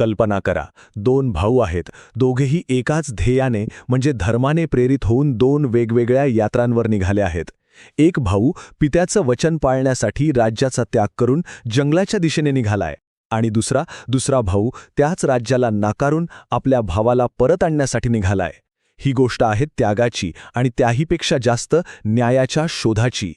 कल्पना करा. दोन भाऊ आहेत. दोघेही एकाच ध्येयाने म्हणजे धर्माने प्रेरित होऊन दोन वेगवेगळ्या यात्रांवर निघाले आहेत. एक भाऊ पित्याचं वचन पाळण्यासाठी राज्याचा त्याग करून जंगलाच्या दिशेने निघालाय आणि दुसरा दुसरा भाऊ त्याच राज्याला नाकारून आपल्या भावाला परत आणण्यासाठी निघालाय. ही गोष्ट आहे त्यागाची आणि त्याहीपेक्षा जास्त न्यायाच्या शोधाची.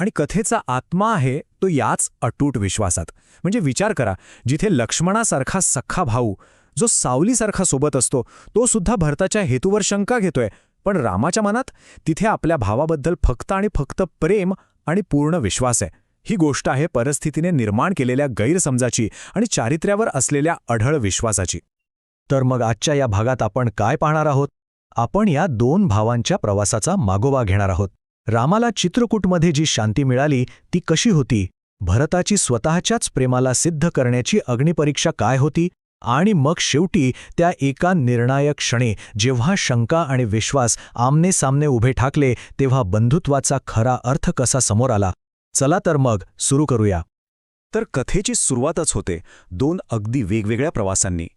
आणि कथेचा आत्मा आहे तो याच अटूट विश्वासात. म्हणजे विचार करा जिथे लक्ष्मणासारखा सख्खा भाऊ जो सावलीसारखा सोबत असतो तो सुद्धा भरताच्या हेतूवर शंका घेतोय. पण रामाच्या मनात तिथे आपल्या भावाबद्दल फक्त आणि फक्त प्रेम आणि पूर्ण विश्वास आहे. ही गोष्ट आहे परिस्थितीने निर्माण केलेल्या गैरसमजाची आणि चारित्र्यावर असलेल्या अढळ विश्वासाची. तर मग आजच्या या भागात आपण काय पाहणार आहोत? आपण या दोन भावांच्या प्रवासाचा मागोवा घेणार आहोत. रामाला चित्रकूटमध्ये जी शांती मिळाली ती कशी होती? भरताची स्वतःच्याच प्रेमाला सिद्ध करण्याची अग्निपरीक्षा काय होती? आणि मग शेवटी त्या एका निर्णायक क्षणी जेव्हा शंका आणि विश्वास आमने सामने उभे ठाकले तेव्हा बंधुत्वाचा खरा अर्थ कसा समोर आला? चला तर मग सुरू करूया. तर कथेची सुरुवातच होते दोन अगदी वेगवेगळ्या प्रवासांनी.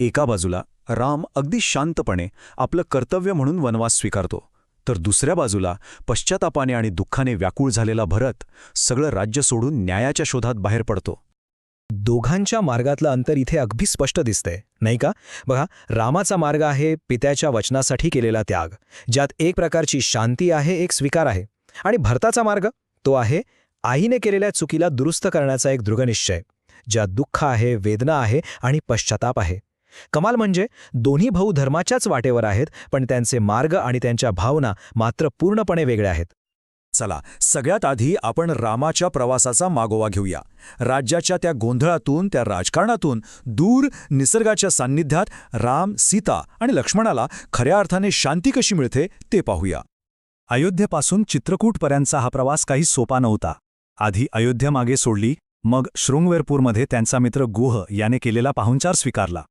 एका बाजूला राम अगदी शांतपणे आपलं कर्तव्य म्हणून वनवास स्वीकारतो. तर दुसऱ्या बाजूला पश्चातापाने आणि दुःखाने व्याकुळ झालेला भरत सगळं राज्य सोडून न्यायाच्या शोधात बाहेर पडतो. दोघांच्या मार्गातलं अंतर इथे अगदी स्पष्ट दिसतंय नाही का? बघा रामाचा मार्ग आहे पित्याच्या वचनासाठी केलेला त्याग ज्यात एक प्रकारची शांती आहे एक स्वीकार आहे. आणि भरताचा मार्ग तो आहे आईने केलेल्या चुकीला दुरुस्त करण्याचा एक दृढनिश्चय ज्यात दुःख आहे वेदना आहे आणि पश्चाताप आहे. कमाल म्हणजे दोन्ही भाऊ धर्माच्याच वाटेवर आहेत पण त्यांचे मार्ग आणि त्यांच्या भावना मात्र पूर्णपणे वेगळ्या आहेत. चला सगळ्यात आधी आपण रामाच्या प्रवासाचा मागोवा घेऊया. राज्याच्या त्या गोंधळातून त्या राजकारणातून दूर निसर्गाच्या सान्निध्यात राम सीता आणि लक्ष्मणाला खऱ्या अर्थाने शांती कशी मिळते ते पाहूया. अयोध्येपासून चित्रकूटपर्यंतचा हा प्रवास काही सोपा नव्हता. आधी अयोध्या मागे सोडली मग शृंगवेरपूरमध्ये त्यांचा मित्र गुह याने केलेला पाहुणचार स्वीकारला.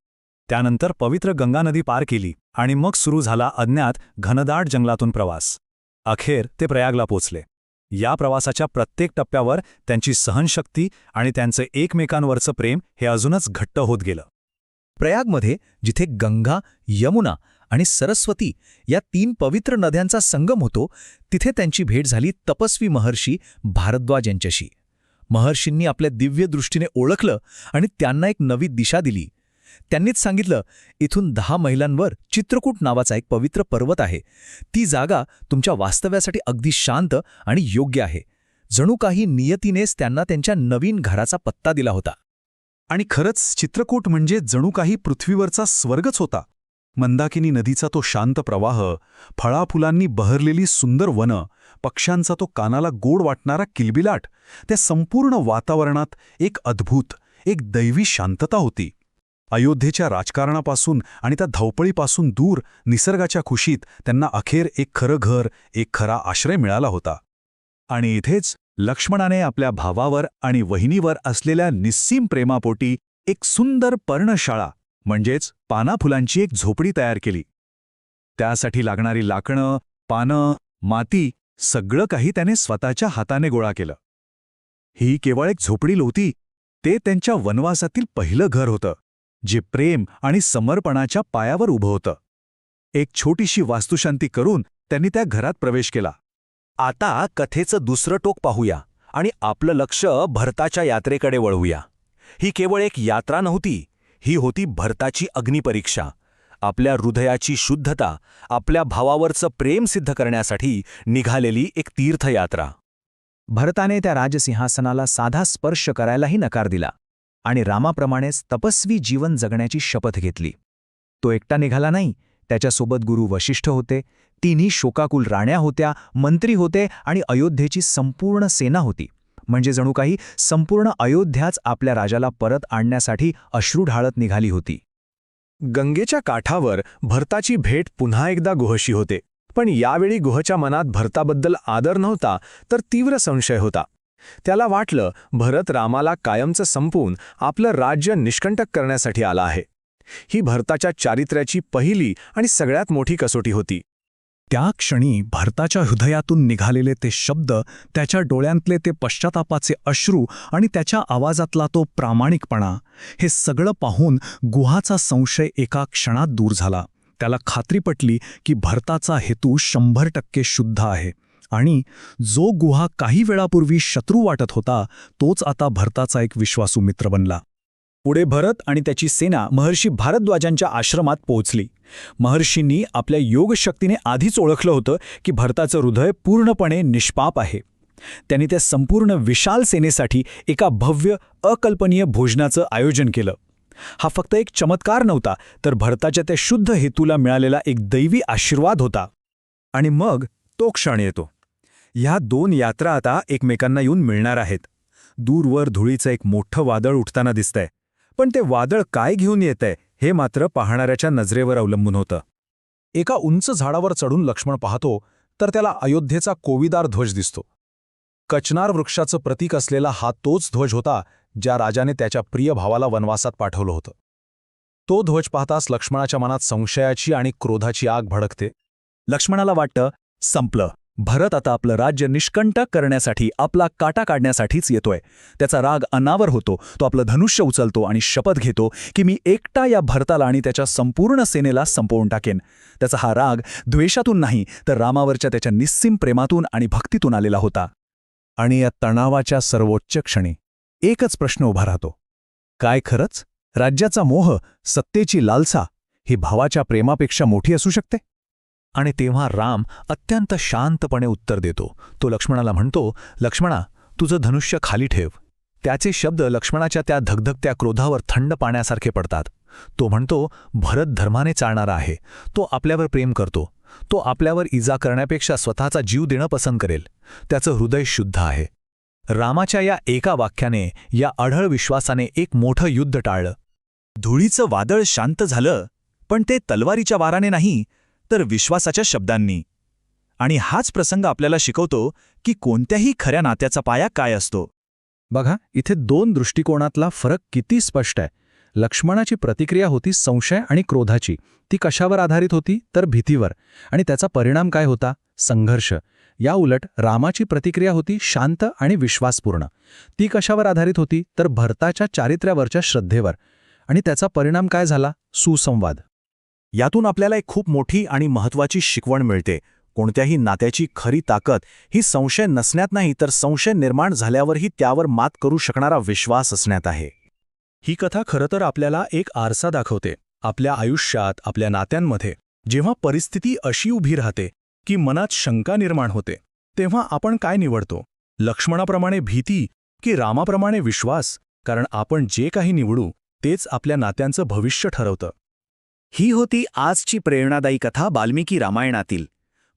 त्यानंतर पवित्र गंगा नदी पार केली आणि मग सुरू झाला अज्ञात घनदाट जंगलातून प्रवास. अखेर ते प्रयागला पोचले. या प्रवासाच्या प्रत्येक टप्प्यावर त्यांची सहनशक्ती आणि त्यांचं एकमेकांवरचं प्रेम हे अजूनच घट्ट होत गेलं. प्रयागमध्ये जिथे गंगा यमुना आणि सरस्वती या तीन पवित्र नद्यांचा संगम होतो तिथे त्यांची भेट झाली तपस्वी महर्षी भारद्वाज यांच्याशी. महर्षींनी आपल्या दिव्य दृष्टीने ओळखलं आणि त्यांना एक नवी दिशा दिली. त्यांनीच सांगितलं इथून दहा महिलांवर चित्रकूट नावाचा एक पवित्र पर्वत आहे. ती जागा तुमच्या वास्तव्यासाठी अगदी शांत आणि योग्य आहे. जणू काही नियतीनेच त्यांना त्यांच्या नवीन घराचा पत्ता दिला होता. आणि खरंच चित्रकूट म्हणजे जणू काही पृथ्वीवरचा स्वर्गच होता. मंदाकिनी नदीचा तो शांत प्रवाह फळाफुलांनी बहरलेली सुंदर वनं पक्ष्यांचा तो कानाला गोड वाटणारा किलबिलाट त्या संपूर्ण वातावरणात एक अद्भुत एक दैवी शांतता होती. अयोध्येच्या राजकारणापासून आणि त्या धावपळीपासून दूर निसर्गाच्या खुशीत त्यांना अखेर एक खरं घर एक खरा आश्रय मिळाला होता. आणि इथेच लक्ष्मणाने आपल्या भावावर आणि वहिनीवर असलेल्या निस्सीम प्रेमापोटी एक सुंदर पर्णशाळा म्हणजेच पानाफुलांची एक झोपडी तयार केली. त्यासाठी लागणारी लाकणं पानं माती सगळं काही त्याने स्वतःच्या हाताने गोळा केलं. ही केवळ एक झोपडी नव्हती ते त्यांच्या वनवासातील पहिलं घर होतं. जे प्रेम आणि समर्पणाच्या पायावर उभं होतं. एक छोटीशी वास्तुशांती करून त्यांनी त्या घरात प्रवेश केला. आता कथेचं दुसरं टोक पाहूया आणि आपलं लक्ष भरताच्या यात्रेकडे वळवूया. ही केवळ एक यात्रा नव्हती ही होती भरताची अग्निपरीक्षा. आपल्या हृदयाची शुद्धता आपल्या भावावरचं प्रेम सिद्ध करण्यासाठी निघालेली एक तीर्थयात्रा. भरताने त्या राजसिंहासनाला साधा स्पर्श करायलाही नकार दिला. आणि रामाप्रमाणेच तपस्वी जीवन जगण्याची शपथ घेतली. तो एकटा निघाला नाही त्याच्यासोबत गुरु वशिष्ठ होते तिन्ही शोकाकुल राण्या होत्या मंत्री होते आणि अयोध्येची संपूर्ण सेना होती. म्हणजे जणू काही संपूर्ण अयोध्याच आपल्या राजाला परत आणण्यासाठी अश्रू ढाळत निघाली होती. गंगेच्या काठावर भरताची भेट पुन्हा एकदा गुहशी होते. पण यावेळी गुहच्या मनात भरताबद्दल आदर नव्हता तर तीव्र संशय होता. त्याला वाटलं भरत रामाला कायमचं संपवून आपलं राज्य निष्कंटक करण्यासाठी आला आहे. ही भरताच्या चारित्र्याची पहिली आणि सगळ्यात मोठी कसोटी होती. त्या क्षणी भरताच्या हृदयातून निघालेले ते शब्द त्याच्या डोळ्यांतले ते पश्चातापाचे अश्रू आणि त्याच्या आवाजातला तो प्रामाणिकपणा हे सगळं पाहून गुहाचा संशय एका क्षणात दूर झाला. त्याला खात्री पटली की भरताचा हेतू शंभर टक्के शुद्ध आहे. आणि जो गुहा काही वेळापूर्वी शत्रू वाटत होता तोच आता भरताचा एक विश्वासू मित्र बनला. पुढे भरत आणि त्याची सेना महर्षी भारद्वाजांच्या आश्रमात पोहोचली. महर्षींनी आपल्या योगशक्तीने आधीच ओळखलं होतं की भरताचं हृदय पूर्णपणे निष्पाप आहे. त्यांनी त्या संपूर्ण विशाल सेनेसाठी एका भव्य अकल्पनीय भोजनाचं आयोजन केलं. हा फक्त एक चमत्कार नव्हता तर भरताच्या त्या शुद्ध हेतूला मिळालेला एक दैवी आशीर्वाद होता. आणि मग तो क्षण येतो. ह्या दोन यात्रा आता एकमेकांना येऊन मिळणार आहेत. दूरवर धुळीचं एक मोठं वादळ उठताना दिसतंय. पण ते वादळ काय घेऊन येतंय हे मात्र पाहणाऱ्याच्या नजरेवर अवलंबून होतं. एका उंच झाडावर चढून लक्ष्मण पाहतो तर त्याला अयोध्येचा कोविदार ध्वज दिसतो. कचनार वृक्षाचं प्रतीक असलेला हा तोच ध्वज होता ज्या राजाने त्याच्या प्रिय भावाला वनवासात पाठवलं होतं. तो ध्वज पाहताच लक्ष्मणाच्या मनात संशयाची आणि क्रोधाची आग भडकते. लक्ष्मणाला वाटतं संपलं. भरत आता आपलं राज्य निष्कंटक करण्यासाठी आपला काटा काढण्यासाठीच येतोय. त्याचा राग अनावर होतो तो आपलं धनुष्य उचलतो आणि शपथ घेतो की मी एकटा या भरताला आणि त्याच्या संपूर्ण सेनेला संपवून टाकेन. त्याचा हा राग द्वेषातून नाही तर रामावरच्या त्याच्या निस्सीम प्रेमातून आणि भक्तीतून आलेला होता. आणि या तणावाच्या सर्वोच्च क्षणी एकच प्रश्न उभा राहतो. काय खरंच? राज्याचा मोह सत्तेची लालसा ही भावाच्या प्रेमापेक्षा मोठी असू शकते? आणि तेव्हा राम अत्यंत शांतपणे उत्तर देतो. तो लक्ष्मणाला म्हणतो लक्ष्मणा तुझं धनुष्य खाली ठेव. त्याचे शब्द लक्ष्मणाच्या त्या धगधगत्या क्रोधावर थंड पाण्यासारखे पडतात. तो म्हणतो भरत धर्माने चालणारा आहे. तो आपल्यावर प्रेम करतो. तो आपल्यावर इजा करण्यापेक्षा स्वतःचा जीव देणं पसंत करेल. त्याचं हृदय शुद्ध आहे. रामाच्या या एका वाक्याने या अढळ विश्वासाने एक मोठं युद्ध टाळलं. धुळीचं वादळ शांत झालं पण ते तलवारीच्या वाराने नाही तर विश्वासाच्या शब्दांनी. आणि हाच प्रसंग आपल्याला शिकवतो की कोणत्याही खऱ्या नात्याचा पाया काय असतो. बघा इथे दोन दृष्टिकोनातला फरक किती स्पष्ट आहे. लक्ष्मणाची प्रतिक्रिया होती संशय आणि क्रोधाची. ती कशावर आधारित होती? तर भीतीवर. आणि त्याचा परिणाम काय होता? संघर्ष. या उलट रामाची प्रतिक्रिया होती शांत आणि विश्वासपूर्ण. ती कशावर आधारित होती? तर भरताच्या चारित्र्यावरच्या श्रद्धेवर. आणि त्याचा परिणाम काय झाला? सुसंवाद. यातून आपल्याला एक खूप मोठी आणि महत्वाची शिकवण मिळते. कोणत्याही नात्याची खरी ताकद ही संशय नसण्यात नाही तर संशय निर्माण झाल्यावरही त्यावर मात करू शकणारा विश्वास असण्यात आहे. ही कथा खरं तर आपल्याला एक आरसा दाखवते. आपल्या आयुष्यात आपल्या नात्यांमध्ये जेव्हा परिस्थिती अशी उभी राहते की मनात शंका निर्माण होते तेव्हा आपण काय निवडतो? लक्ष्मणाप्रमाणे भीती की रामाप्रमाणे विश्वास? कारण आपण जे काही निवडू तेच आपल्या नात्यांचं भविष्य ठरवतं. ही होती आजची प्रेरणादायी कथा बाल्मिकी रामायणातील.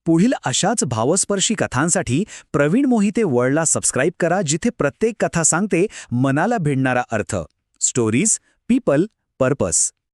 पुढील अशाच भावस्पर्शी कथांसाठी प्रवीण मोहिते वर्ल्डला सबस्क्राईब करा जिथे प्रत्येक कथा सांगते मनाला भिडणारा अर्थ. Stories people purpose.